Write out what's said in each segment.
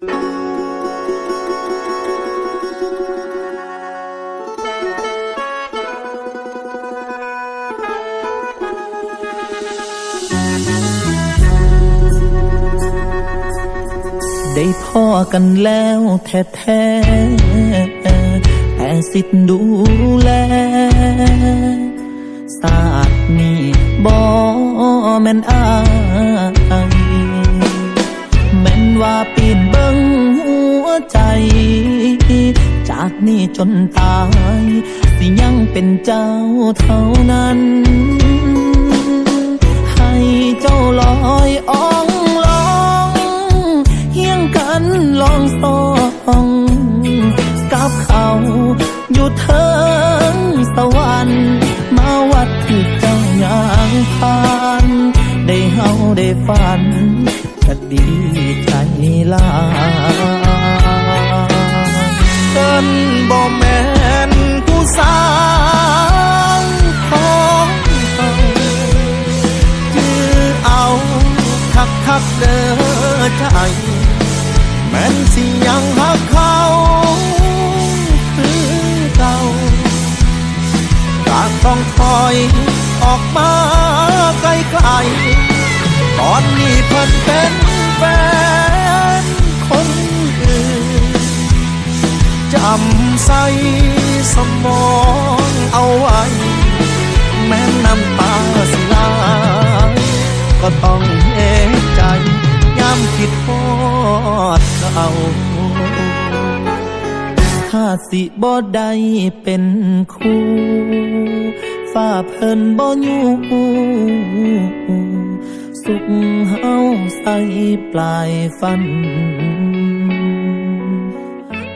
ได้พ่อกันแล้วแท้ๆแต่สิทธิ์ดูแลศาสตร์นี้บ่แม่นอายแม่นว่าปีน ใจ จากนี้จนตาย สิยังเป็นเจ้าเท่านั้น ให้เจ้าลอยอ่องลองเฮียงกันลองสองกับเขาอยู่เทิงสวรรค์มาวัดที่เจ้าอย่างผ่านได้เฮาได้ฝัน ก็ดีใจลา คักเด้อใจ แม่นสิยังหักเขาคือเก่าก็ต้องถอยออกมาไกลๆตอนนี้เพิ่นเป็นแฟนคนอื่นจำใส่สมองเอาไว้ สิบ่ได้เป็นคู่ฝ้าเพิ่นบ่อยู่สุขเฮาใส่ปลายฟัน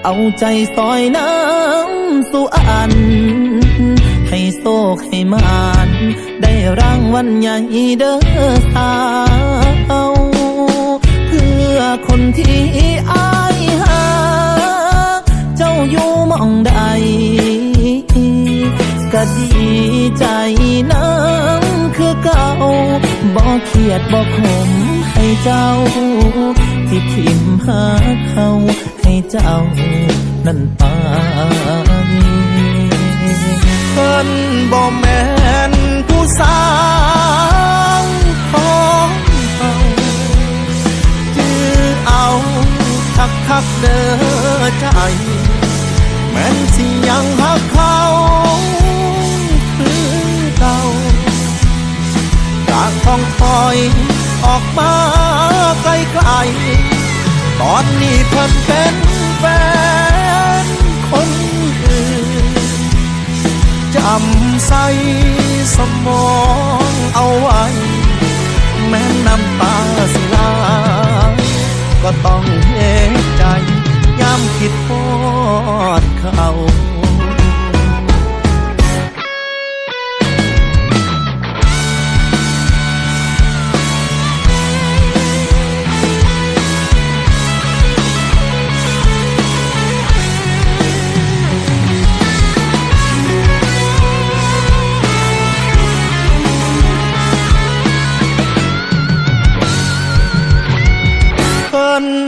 เอาใจซอยน้ำสู่อัน ให้โศกให้มาน ได้รางวัลใหญ่เด้อสาว เพื่อคนที่ อยู่มองใดก็ดีใจน้ำคือเก่าบอกเครียดบอกขมให้เจ้า ที่ทิมหาเขาให้เจ้า นั้นไปเพิ่นบ่แม่นผู้สาวของเขาจื้อเอาคักคักเด้อใจ แม่นสิยังหักเขาคือเก่าจากต้องถอยออกมาไกลๆตอนนี้เพิ่นเป็นแฟนคนอื่นจำใส่สมองเอาไว้ แม้น้ำตาสิลาก็ต้องเห็น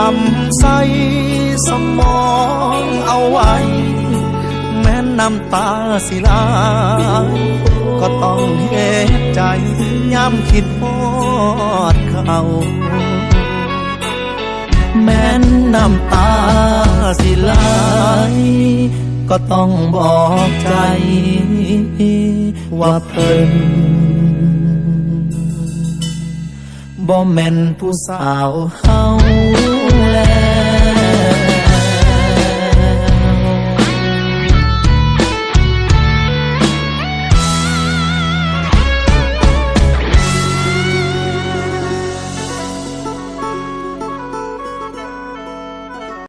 นจำใส่สมองเอาไว้ แม้น้ำตาสิลา ก็ต้องเห็นใจย้ำคิดพอดเขาแม้นน้ำตาสิไหลก็ต้องบอกใจ ว่าเพิ่น บ่แม่นผู้สาวเฮาแล้ว